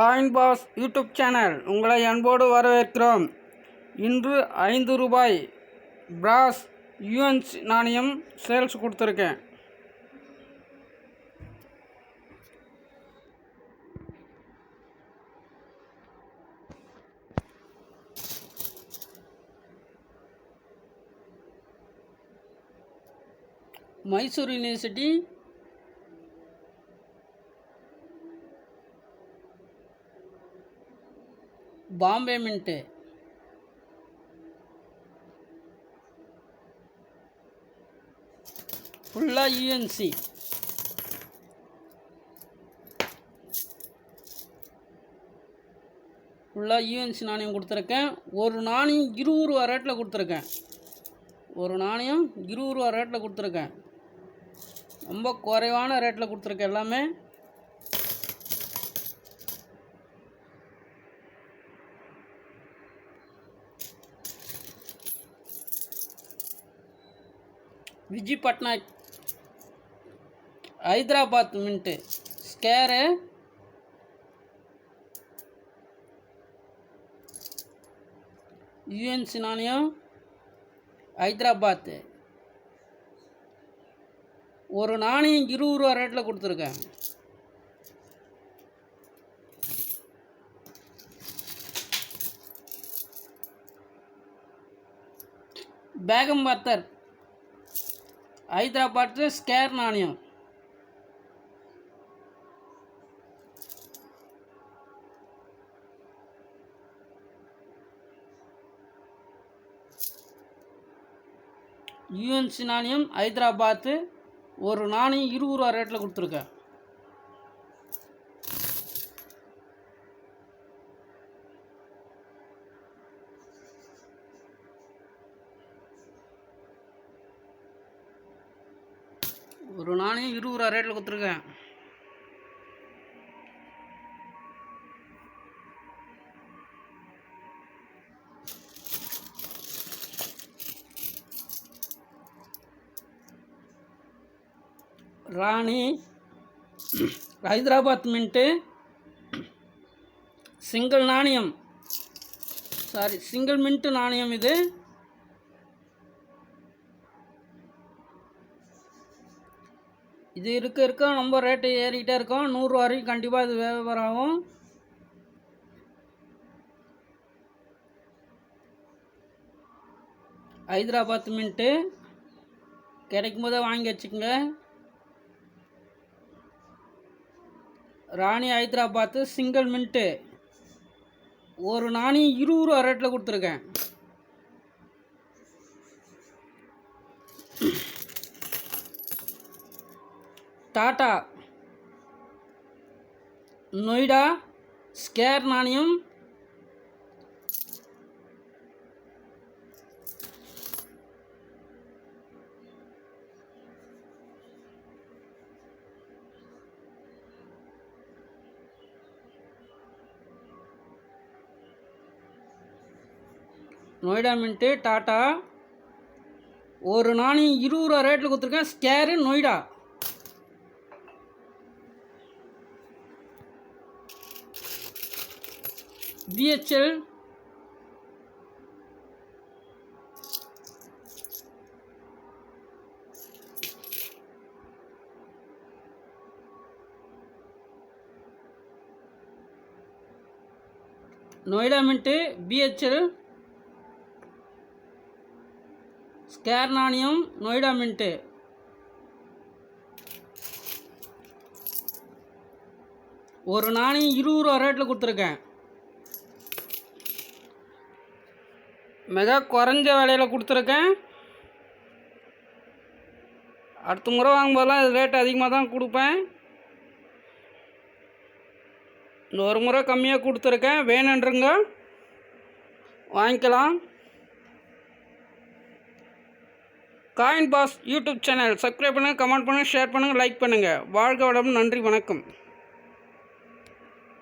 Coin boss YouTube channel உங்களை அன்போடு வரவேற்கிறோம். இன்று ஐந்து ரூபாய் பிராஸ் யூஎன்ஸ் நாணயம் சேல்ஸ் கொடுத்துருக்கேன். Mysore university Bombay mint. ஃபுல்லாக யூஎன்சி ஃபுல்லாக யூஎன்சி நாணயம் கொடுத்துருக்கேன். ஒரு நாணயம் இருபது ரூபா ரேட்டில் கொடுத்துருக்கேன். ஒரு நாணயம் இருபது ரூபா ரேட்டில் கொடுத்துருக்கேன். ரொம்ப குறைவான ரேட்டில் கொடுத்துருக்கேன் எல்லாமே. Viji Patnaik. Hyderabad mint. Square. UNC நாணயம். ஹைதராபாத்து. ஒரு நாணயம் இருபது ரூபா ரேட்டில் கொடுத்துருக்கேன். பேகம் பத்தர் ஹைதராபாத்து ஸ்கேர் நாணயம். யூஎன்சி நாணயம் ஹைதராபாத்து ஒரு நாணயம் இருபது ரூபா ரேட்டில் கொடுத்துருக்கேன். ஒரு நாணயம் இருபது ரூபா ரேட்டில் கொடுத்துருக்கேன். ராணி ஹைதராபாத் மின்ட்டு சிங்கிள் நாணயம். சாரி சிங்கிள் மின்ட்டு நாணயம் இது. இது இருக்க இருக்க ரொம்ப ரேட்டு ஏறிக்கிட்டே இருக்கும். நூறுரூவா வரைக்கும் கண்டிப்பாக இது வியாபாரம் ஆகும். ஹைதராபாத் மின்ட்டு கிடைக்கும் போதே வாங்கி வச்சுக்கோங்க. ராணி ஹைதராபாத்து சிங்கிள் மின்ட்டு ஒரு நாணி இருபது ரூபா ரேட்டில் கொடுத்துருக்கேன். டாட்டா. நொய்டா ஸ்கேர் நாணயம். நொய்டா மின்ட்டு டாட்டா. ஒரு நாணயம் இருபது ரூபா ரேட்டில் கொடுத்துருக்கேன். ஸ்கேரு நொய்டா. பிஹெச்எல் நொய்டா மின்ட்டு பிஹெச்எல் ஸ்கேர் நாணயம் நொய்டா மின்ட்டு ஒரு நாணயம் இருபது ரூபா ரேட்டில் கொடுத்துருக்கேன். மிக குறைஞ்ச விலையில் கொடுத்துருக்கேன். அடுத்த முறை வாங்கும்போதெல்லாம் இது ரேட் அதிகமாக தான் கொடுப்பேன். இந்த ஒரு முறை கம்மியாக கொடுத்துருக்கேன். வேணுன்றங்க வாங்கிக்கலாம். Coin boss YouTube channel. Subscribe பண்ணுங்கள் கமெண்ட் பண்ணுங்கள் ஷேர் பண்ணுங்கள் லைக் பண்ணுங்கள் வாழ்க வளம் நன்றி வணக்கம்.